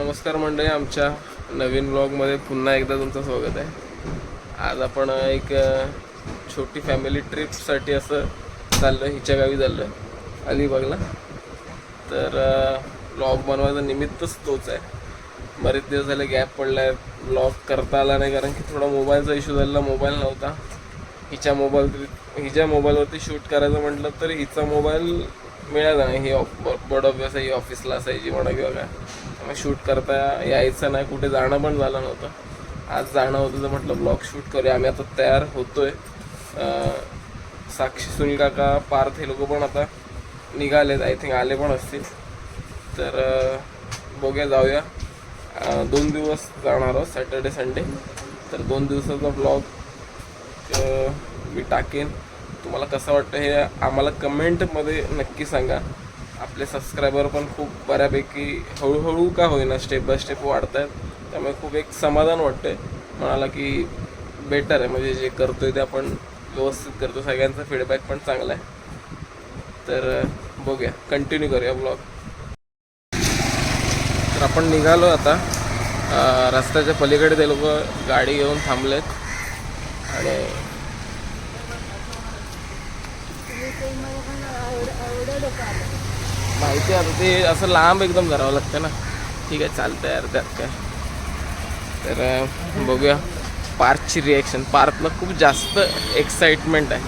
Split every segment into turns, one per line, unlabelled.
नमस्कार मंडळी आमच्या नवीन ब्लॉगमध्ये पुन्हा एकदा तुमचं स्वागत आहे. आज आपण एक छोटी फॅमिली ट्रिपसाठी असं चाललं हिच्या गावी चाललं आहे अलिबागला. तर ब्लॉग बनवायचं निमित्तच तोच आहे. बरेच दिवस झाले गॅप पडला आहे ब्लॉग करता आला नाही कारण की थोडा मोबाईलचा इश्यू झालेला मोबाईल नव्हता. हिच्या मोबाईल हिच्या मोबाईलवरती शूट करायचं म्हटलं तर हिचा मोबाईल मिळाला नाही ही ऑफ बोर्ड ऑफ व्यवसाय ही ऑफिसला असायची म्हणा किंवा काय. शूट करता यायचं नाही कुठे जाणं पण झालं नव्हतं. आज जाणं होतं तर म्हटलं ब्लॉग शूट करूया. आम्ही आता तयार होतोय. साक्षी सुनील काका पार्थ हे लोक पण आता निघालेत. आय थिंक आले पण असतील. तर बघूया जाऊया. दोन दिवस जाणार आहोत सॅटर्डे संडे तर दोन दिवसाचा ब्लॉग मी टाकेन. तुम्हाला कसं वाटतं हे आम्हाला कमेंटमध्ये नक्की सांगा. आपले सबस्क्रायबर पण खूप बऱ्यापैकी हळूहळू का होईना स्टेप बाय स्टेप वाढत आहेत त्यामुळे खूप एक समाधान वाटतंय. म्हणाला की बेटर आहे. म्हणजे जे करतोय ते आपण व्यवस्थित करतो सगळ्यांचा फीडबॅक पण चांगला आहे. तर बघूया. कंटिन्यू करूया ब्लॉग तर आपण निघालो आता. रस्त्याच्या पलीकडे ते लोक गाडी घेऊन थांबलेत. आणि माहिती आहे आता ते असं लांब एकदम करावं लागतं ना. ठीक आहे चालतं यार त्यात काय तर बघूया. पार्थची रिॲक्शन पार्थला खूप जास्त एक्साइटमेंट आहे.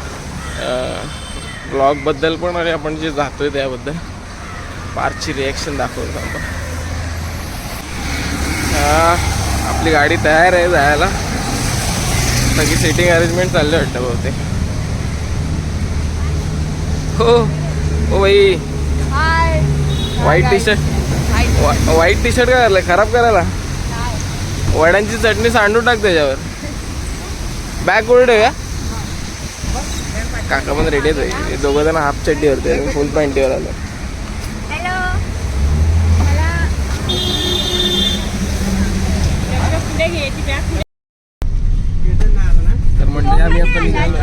ब्लॉगबद्दल पण आणि आपण जे जातोय त्याबद्दल. पार्थची रिॲक्शन दाखवतो आपण. आपली गाडी तयार आहे जायला. सगळी सिटिंग अरेंजमेंट चालली वाटतं बहुतेक. हो हो बाई. White T shirt white T shirt काय झालं खराब करायला? वड्यांची चटणी सांडून टाक त्याच्यावर. बॅग कुठे ठेवूया. काका पण रेडी आहे दोघं जण हाफ चड्डीवरती आहे फुल पॅन्टीवर आलो. तर म्हणजे आम्ही आता निघालो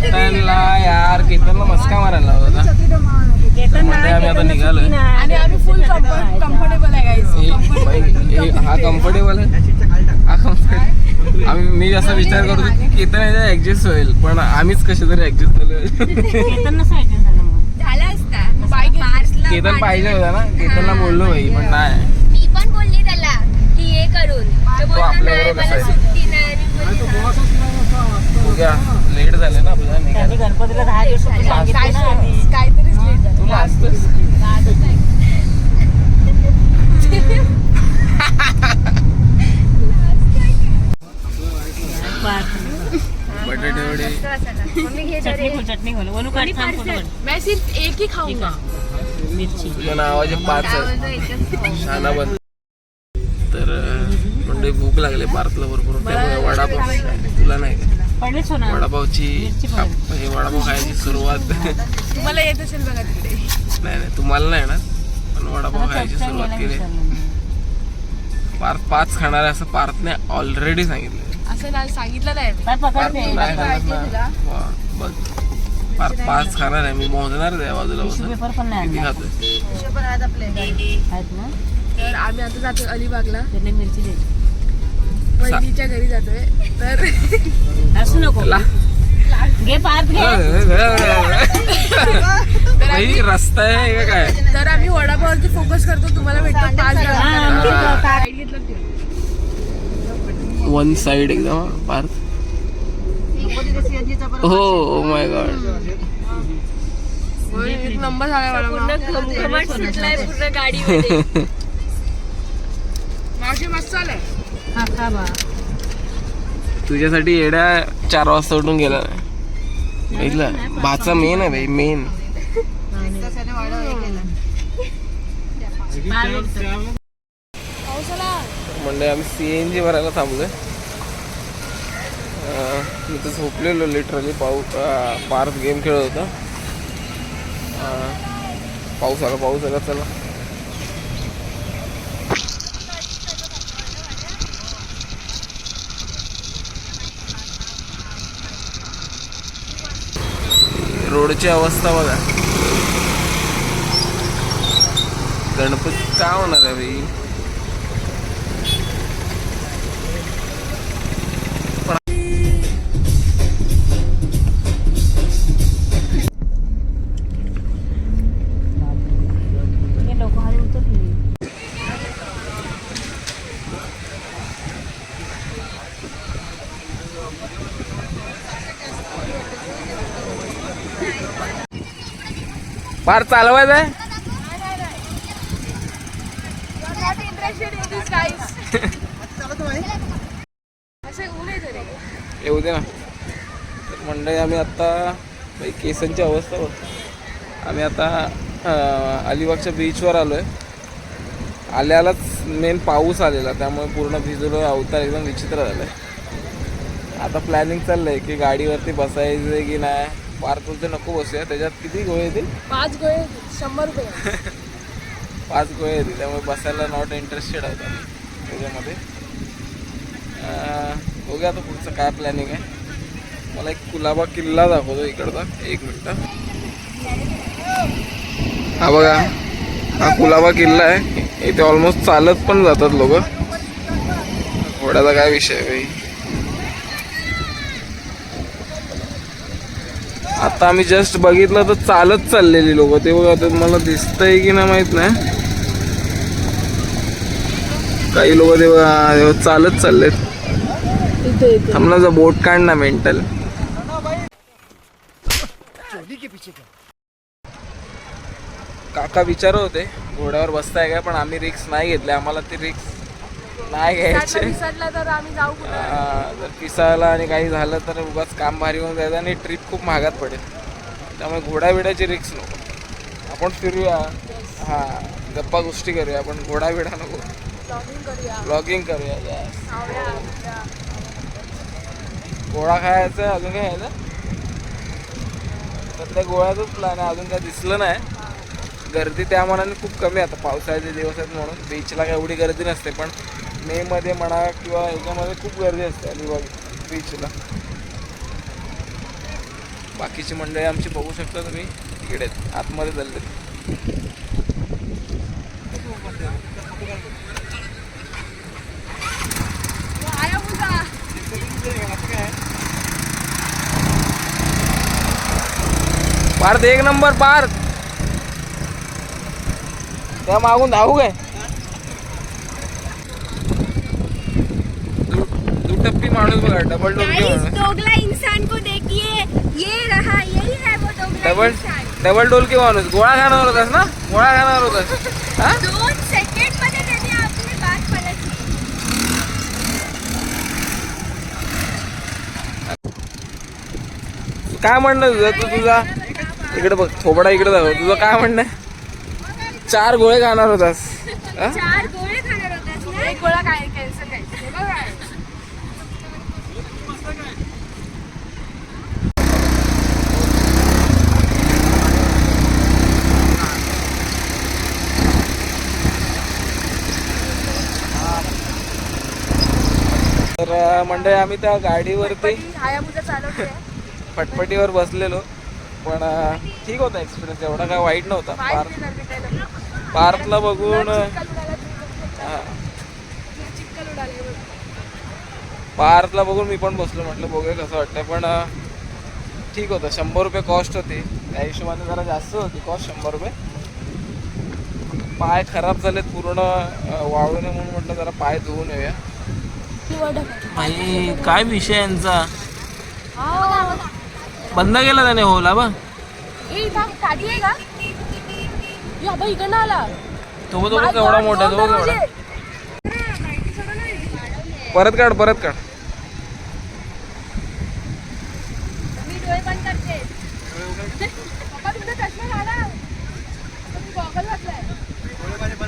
केतनला यार केतनला मस्का मारायला होता. तर म्हणजे आम्ही आता निघालोय.
आणि आम्ही फुल कम्फर्टेबल आहे गाईज
हे- कम्फर्टेबल आहे. हा कम्फर्टेबल आम्ही मी असा विचार करतो की केतन ऍडजस्ट होईल पण आम्हीच कसे तरी ऍडजस्ट झालो
झाला असता. बाईक
केतन पाहिजे होता ना? केतनला बोललो भाई पण नाही.
मी पण बोलली त्याला की हे करून. तो बोलला
आपल्याबरोबर
नाही
लेट झाले ना आपल्याला निघायला.
गणपतीला दहा दिवस सुट्टी सांगितली ना आधी.
काहीतरीच लेट झालं.
तू लाजतोस बटाटे वडे
चटणी खोल चटणी खोल. वनू काढ थांब फोटो काढ.
मैं सिर्फ एक ही खाऊंगा
मिरची.
तुझ्या नावाचे पाच आहेत. शाना बंद. तर म्हणजे भूक लागली पार्थला भरपूर. त्यामुळे वडापाव. तुला नाही का?
पडले सोना
वडापावची हे वडापाव खायची सुरुवात. नाही
तुम्हाला येत असेल बघा तिकडे.
नाही तुम्हाला नाही ना पण वडापाव खायची सुरुवात केली. पार्थ पाच खाणार आहे असं पार्थने ऑलरेडी सांगितलं.
असं नाही सांगितलं नाही
नाही बघ. पार्थ पाच खाणार आहे मी मोजणार आहे बाजूला बसून.
पेपर पण नाही
खातोय?
तर आम्ही आता जातोय अलिबागला.
त्याने मिरची दे
वहिनीच्या घरी जातोय. तर
असू नको.
ला.
घे पार्थ घे.
भाई रस्ता आहे का काय?
तर आम्ही वडापावरती फोकस करतो. तुम्हाला भेटतो पाच घेतलं.
वन साइड एकदम हा, पार्थ हो माय गॉड
नंबर झाला मावशी मस्त आलाय
हा, खा बा.
तुझ्यासाठी येड्या चार वाजता उठून गेला. बघितलं? भाचा मेन आहे भाई मेन म्हणजे आम्ही सी एन जी भरायला थांबलोय. मी तर झोपलेलो लिटरली पाऊस पार्थ गेम खेळत होता. पाऊस आला पाऊस आला चला. रोडची अवस्था बघा. गणपती काय होणार आहे भाई फार चालवायचं आहे? येऊ दे ना. तर मंडळी आम्ही आत्ता केसांची अवस्था बघ. आम्ही आता अलिबागच्या बीचवर आलो आहे आल्यालाच मेन पाऊस आलेला त्यामुळे पूर्ण भिजलो अवतार एकदम विचित्र झालं आहे आता प्लॅनिंग चाललं आहे की गाडीवरती बसायचं आहे की नाही? पार्कवरती नको बसूया त्याच्यात किती गोळे येतील
पाच गोळे शंभर रुपये
पाच गोळे येतील त्यामुळे बसायला नॉट इंटरेस्टेड आहे आम्ही त्याच्यामध्ये. अं, बघूया आता पुढचं काय प्लॅनिंग आहे. मला एक कुलाबा किल्ला दाखवतो इकडचा. एक मिनटं. हा बघा. हा कुलाबा किल्ला आहे. इथे ऑलमोस्ट चालत पण जातात लोक. घोड्याचा काय विषय आहे भाई आता आम्ही जस्ट बघितलं तर चालत चाललेली लोक. ते बघा ते मला दिसतंय की नाही माहीत नाही. काही लोक ते बघा, चालत चाललेत. थांबला बोट काढ ना मेंटल काका विचारत होते घोड्यावर बसताय काय? पण आम्ही रिक्स नाही घेतले. आम्हाला ती रिक्स नाही घ्यायचे.
विसरला तर आम्ही जाऊ कुठं?
आ, जर पिसायला आणि काही झालं तर उगाच काम भारी होऊन जायचं आणि ट्रिप खूप महागात पडेल. त्यामुळे घोडा बिडाची रिक्स नको. आपण फिरूया. हां गप्पा गोष्टी करूया. पण घोडा बिडा नको.
ब्लॉगिंग करूया.
ब्लॉगिंग करूया yes.
आवड्या आवड्या.
गोळा खायचा अजून काय आहे तर त्या गोळ्याचाच प्लॅन आहे अजून काय दिसलं नाही. गर्दी त्या मनाने खूप कमी आहे. आता पावसाळ्याचे दिवस आहेत म्हणून बीचला काय एवढी गर्दी नसते पण मे मध्ये म्हणा किंवा ह्याच्यामध्ये खूप गर्दी असते अलिबाग बीचला बाकीची मंडळी आमची बघू शकता तुम्ही तिकडे आतमध्ये चालले पार्थ एक नंबर पार्थ. त्या मागून धावू काय दु- दुटप्पी माणूस बघा डबल डोलकी
दोगला इंसान को देखिए। ये रहा यही है वो दोगला
डबल डबल डोलकी माणूस. गोळा खाणार होतास ना? गोळा खाणार होतास. हा?
दोन सेकंडमध्ये त्याने आपली बात पलटली.
काय म्हणणं तुझं? तू तुझा इकडे बघ थोबडा इकडे दाखव. तुझं काय म्हणणं? चार गोळे खाणार होतास. हा?
चार गोळे खाणार होतास ना?
एक गोळा काय हे बघा.
मंडळी आम्ही त्या गाडीवरती पटपटीवर बसलेलो. पण ठीक होता एक्सपिरियन्स एवढा काय वाईट नव्हता. पार्थ
भेटायला.
पार्थला बघून हा. पार्थला बघून मी पण बसलो. म्हटलं बघूया कसं वाटतंय. पण ठीक होतं. शंभर रुपये कॉस्ट होती. त्या हिशोबाने जरा जास्त होती कॉस्ट शंभर रुपये. पाय खराब झालेत पूर्ण अं, वाळू नये म्हणून म्हटलं जरा पाय धुवून येऊया. भाई काय विषय यांचा? बंद केला त्याने होला बा.
या बाई इकडनं आला.
तो तो केवढा मोठा तो केवढा. परत काढ परत काढ.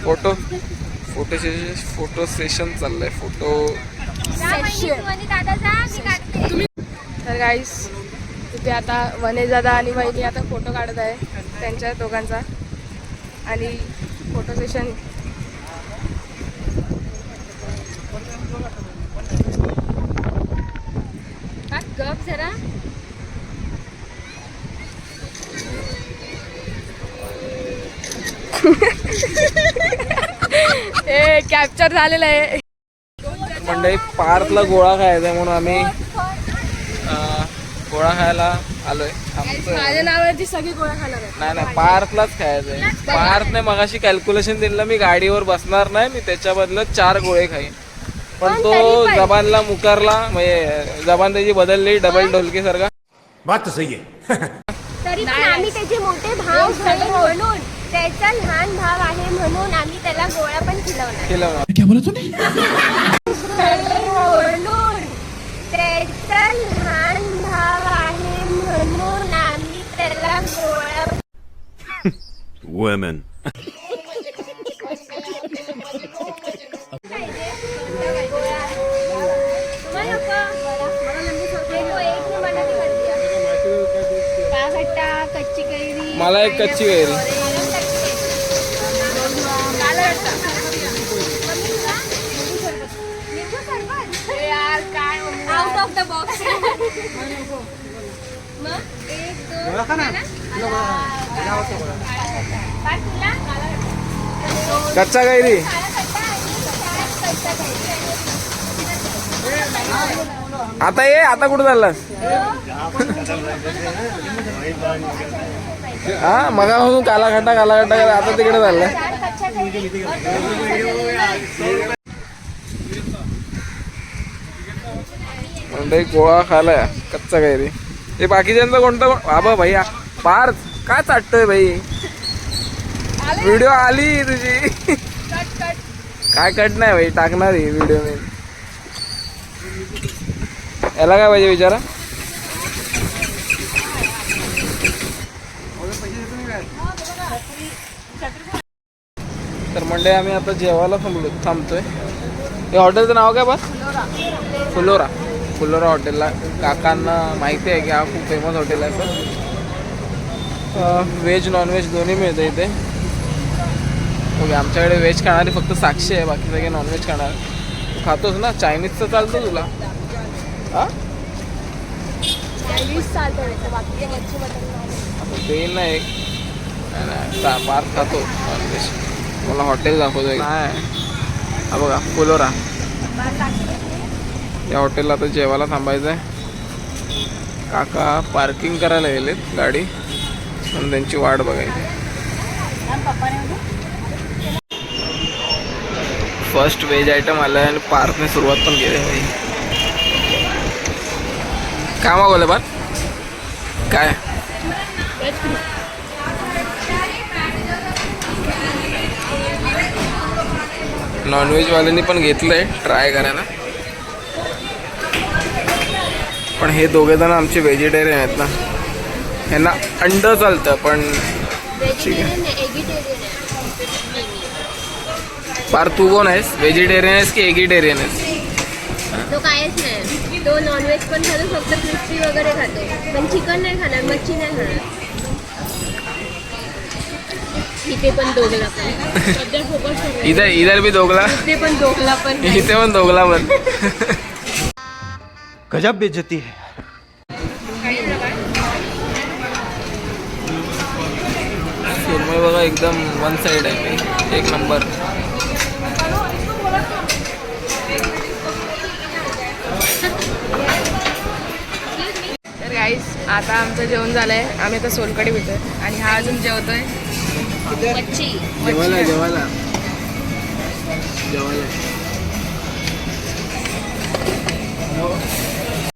Photo photo session photo session चाललंय फोटो.
तर गाईस तिथे आता वनेजादा आणि वहिनी आता फोटो काढत आहे त्यांच्या दोघांचा. आणि फोटो सेशन
गप जरा.
ए कॅप्चर झालेलं आहे.
मंडळी पार्कला गोळा खायचा आहे म्हणून आम्ही अं, गोळा खायला आलोय.
माझ्या नावाची सगळी खाणार आहे
नाही नाही पार्कलाच खायचं आहे पार्कने मगाशी कॅल्क्युलेशन दिलं मी गाडीवर बसणार नाही मी त्याच्या चार गोळे खाईन. पण तो जबानला मुकारला म्हणजे जबान त्याची बदलली डबल ढोलकी सारखा.
बात तो सही है
तरी पण आम्ही त्याचे मोठे भाव म्हणून त्याचा लहान भाव आहे म्हणून आम्ही त्याला गोळ्या पण खिलवणार.
केलं
म्हणून त्याचा लहान भाव आहे म्हणून आम्ही त्याला तुम्हाला नको? देखो, एक कर कच्ची कैरी.
मला एक कच्ची गैरी कच्चा गैरी आता ये आता कुठं चाललास? हा मगापासून काला खड्डा काला आता तिकडे चाललाय. म्हणजे गोळा खालाय कच्चा गैरी हे बाकीच्यांचा कोणता बाबा भैया पार काय चाटतोय भाई? व्हिडिओ आली तुझी. काय कट नाही भाई टाकणार ही व्हिडिओ मी. याला काय पाहिजे विचारा? तर म्हणजे आम्ही आता जेवायला थांबलो थांबतोय. हे हॉटेलचं नाव काय बस फुलोरा. फुलोरा हॉटेलला. काकांना माहिती आहे की हा खूप फेमस हॉटेल आहे सर व्हेज नॉनव्हेज दोन्ही मिळतं इथे. ओके आमच्याकडे व्हेज खाणारी फक्त साक्षी आहे बाकी सगळे नॉनव्हेज खाणार. तू खातोस ना? चायनीजचं चालतं तुला. हा?
चायनीज चालतं त्याचं बाकी मच्छी मटन नाही.
आता देईन ना एक नाही, नाही चा- पार खातो नॉनव्हेज मला हॉटेल दाखवतो हा बघा फुलोरा. या हॉटेलला आता जेवायला थांबायचं आहे काका पार्किंग करायला गेलेत गाडी. पण त्यांची वाट बघायची. फर्स्ट व्हेज आयटम आलाय आणि पार्कने सुरुवात पण केली आहे. काय मागवलं बा काय? नॉनव्हेजवाल्यांनी पण घेतलं आहे ट्राय करायला पण हे दोघे जण आमचे व्हेजिटेरियन आहेत ना. ह्यांना अंड चालतं पण
व्हेजिटेरियन आहे.
पार तू कोण आहेस? व्हेजिटेरियन आहेस की एगिटेरियन आहेस?
तो कायच नाही. तो नॉनव्हेज पण खातो फक्त क्रिस्पी वगैरे खातो. पण चिकन नाही खाणार मच्छी नाही खाणार. इथे पण दोघला पण. सध्या फोकस
इधर इधर भी दोघला?
इथे पण दोघला पण
इथे पण दोघला पण.
गजब बेइज्जती है।
सुरमई बघा एकदम वन साइड आहे. एक नंबर
तर गाईस आता आमचं जेवण झालंय. आम्ही आता सोलकडी पितोय. आणि हा अजून जेवतोय.
मच्छी.
जेवायला जेवायला. जेवायला.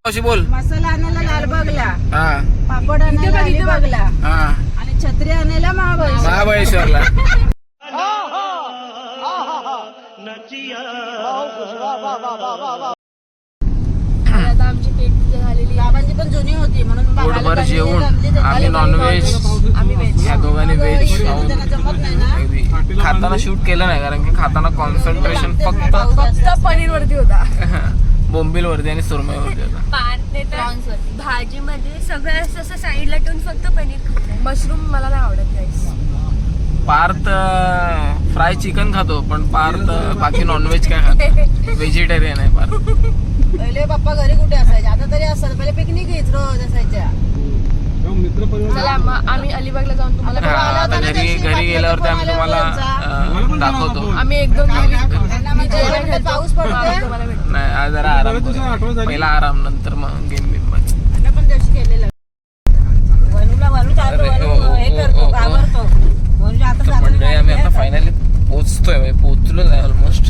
अशी बोल.
मसाला आणायला लालबागला
हा.
पापड आणायला अलिबागला
हा.
आणि छत्री आणायला महाबळेश्वर.
महाबळेश्वरला.
आता आमची केक पूजा झालेली आहे.
बाबांची पण जुनी होती म्हणून
पोटभर
बाबाला
जेवून
जमली तर
आम्ही नॉनव्हेज
आम्ही
या दोघांनी व्हेज खाऊन
त्यांना जमत नाही ना.
अगदी खाताना शूट केलं नाही कारण की खाताना कॉन्सन्ट्रेशन फक्त
फक्त पनीर वरती होता.
बोंबील वरती आणि सुरमई वरती होता
पार्कने तर भाजीमध्ये सगळं असं असं साईडला ठेवून फक्त पनीर खातो
मशरूम मला नाही आवडत गाईस
पार्थ फ्राय चिकन खातो पण पार्थ बाकी नॉनव्हेज काय खातो? व्हेजिटेरियन आहे पार्थ
पहिले पप्पा घरी कुठे असायचे? आता तरी असतात. पहिले पिकनिक येत रोज असायच्या.
चला मग आम्ही अलिबागला जाऊन तुम्हाला
हा, आता घरी घरी गेल्यावरती आम्ही तुम्हाला दाखवतो.
आम्ही एक दोन.
पाऊस.
नाही आज जरा आराम. पहिला आराम नंतर मग गेम बिम हो,
हे
हो, आम्ही आता फायनली पोचतोय म्हणजे पोचलोच आहे ऑलमोस्ट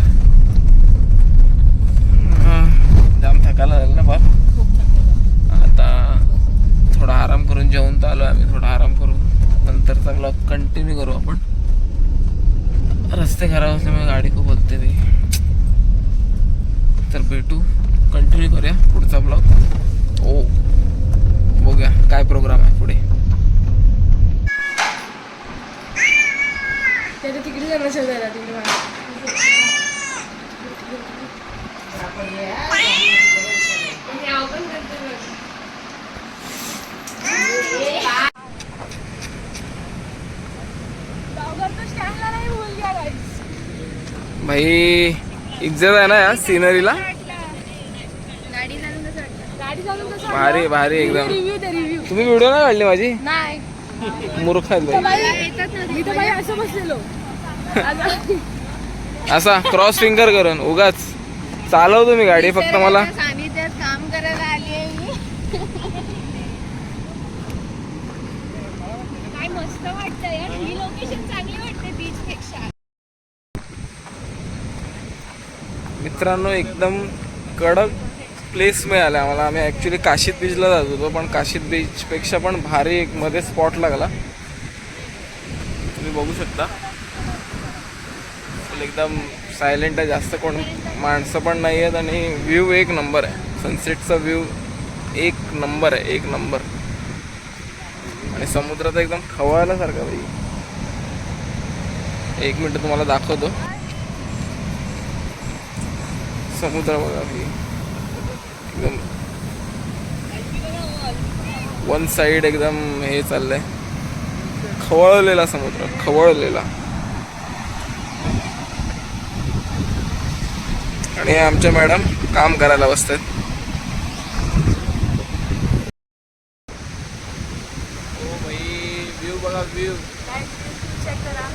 जाम थकायला झालं ना फार आता थोडा आराम करून जेवून तर आलो आम्ही थोडा आराम करू नंतरचा ब्लॉग कंटिन्यू करू आपण. रस्ते खराब असल्यामुळे गाडी खूप बोलते ती. तर भेटू. कंटिन्यू करूया पुढचा ब्लॉग ओ बघूया काय प्रोग्राम आहे पुढे
त्याच्या तिकडे जाणं शोधायला तिकडे मागे. आणि आपण करतो बघ. डॉगर तो स्टँडला नाही भूल गया guys.
भाई इज्जत आहे ना या सिनरीला भारी भारी एकदम. तुम्ही व्हिडिओ नाही काढली माझी?
नाही.
मूर्ख
असं बसलेलो. आता-
असा क्रॉस फिंगर करून उगाच. चालवतो मी गाडी फक्त मला
सानिध्यात काम करायला आली आहे मी काय मस्त वाटतंय यार ही लोकेशन चांगली वाटते बीच पेक्षा
मित्रांनो एकदम कडक प्लेस मिळाला आम्हाला. आम्ही ॲक्च्युली काशीद बीचला जात होतो पण काशीद बीचपेक्षा पण भारी एक मध्ये स्पॉट लागला. तुम्ही बघू शकता. एकदम सायलेंट आहे जास्त कोण माणसं पण नाही आहेत आणि व्ह्यू एक नंबर आहे. सनसेटचा व्ह्यू एक नंबर आहे एक नंबर आणि समुद्रात एकदम खवळल्यासारखं भाई. एक मिनटं तुम्हाला दाखवतो. समुद्रावर आहे. एकदम वन साईड एकदम हे चाललंय. खवळलेला समुद्र खवळलेला. आणि आमच्या मॅडम काम करायला बसतात ओ भाई व्ह्यू बघा व्ह्यू
चेक करा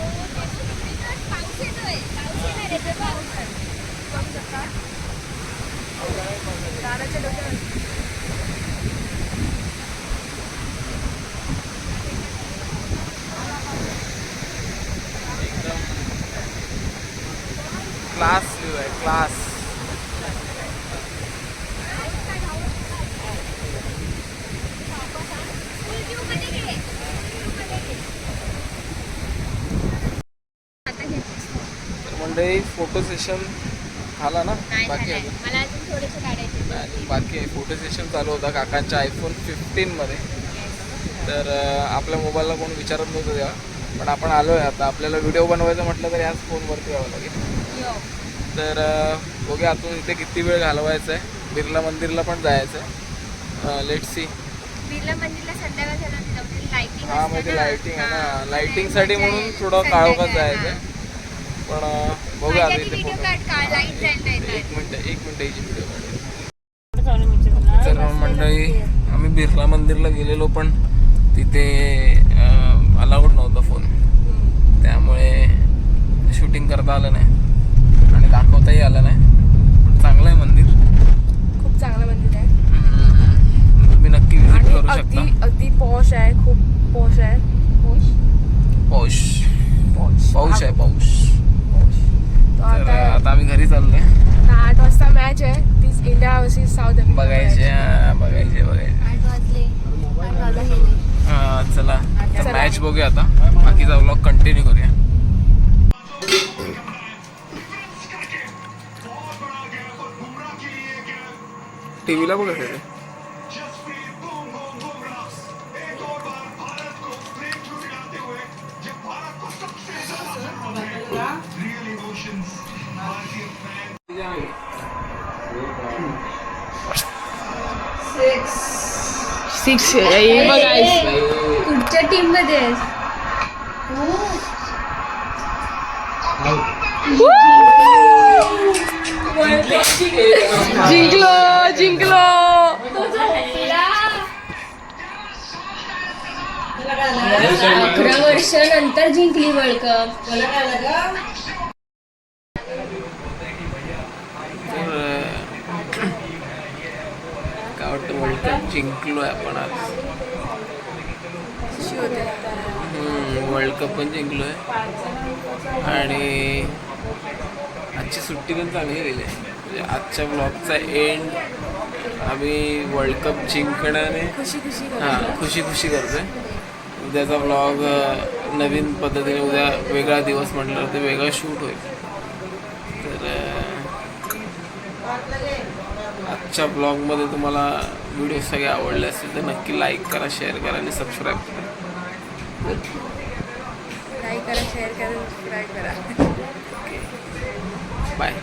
पाऊस येतोय पाऊस येणार आहे ते पाऊस
बघू शकता दादाच्या डोक्यावर
एकदम क्लास व्ह्यू आहे क्लास तर मंडळी फोटो सेशन झाला ना? बाकी अजून?
मला अजून थोडेसे काढायचे
आणि बाकी फोटो सेशन चालू होता काकांच्या आयफोन फिफ्टीनमध्ये तर आपल्या मोबाईलला कोण विचारत नव्हतं तेव्हा. पण आपण आलो आहे आता. आपल्याला व्हिडिओ बनवायचं म्हटलं तर याच फोनवरती यावं लागेल. तर अं, बघूया आतून इथे किती वेळ घालवायचा आहे बिर्ला मंदिरला पण जायचं आहे लेट सी
बिर्ला मंदिरला
हा म्हणजे लाइटिंग आहे ना. लाइटिंगसाठी म्हणून थोडं काळोखात जायचं आहे पण बघूया एक मिनिट एक मिनिट याची व्हिडिओ तर मंडळी आम्ही बिर्ला मंदिरला गेलेलो पण तिथे अलाउड नव्हता फोन त्यामुळे शूटिंग करता आलं नाही. आणि दाखवताही आलं नाही. पण चांगलं आहे मंदिर.
खूप चांगलं मंदिर आहे.
तुम्ही नक्की विजिट करू शकता.
अगदी पॉश आहे खूप पॉश आहे.
पाऊस
पॉश
पाऊस आहे पाऊस तर
आता
आता आम्ही घरी चाललोय.
आठ वाजता मॅच आहे. इंडिया वर्सेस साऊथ आफ्रिका
बघायचे. हा, बघायचे बघायचे.
आठ वाजले आठ वाजून गेले
हा, चला.
चला.
मॅच बघूया आता. बाकीचा व्लॉग कंटिन्यू करूया. टीव्हीला बघत आहे
सिक्स बघा
कुठच्या टीममध्ये
जिंकलो जिंकलो
अकरा वर्षानंतर जिंकली वर्ल्ड कप.
कप जिंकलो आहे आपण आज. वर्ल्ड कप पण जिंकलो आहे आणि आजची सुट्टी पण चांगली गेली आहे. म्हणजे आजच्या ब्लॉगचा एंड आम्ही वर्ल्ड कप जिंकण्याने
खुशी
हां खुशी खुशी करतोय. उद्याचा ब्लॉग नवीन पद्धतीने उद्या वेगळा दिवस म्हटलं तर वेगळा शूट होईल तर अं, आजच्या ब्लॉगमध्ये तुम्हाला व्हिडिओ सगळे आवडले असतील तर नक्की लाईक करा शेअर करा आणि सबस्क्राईब करा.
लाईक करा शेअर करा सबस्क्राईब करा.
बाय.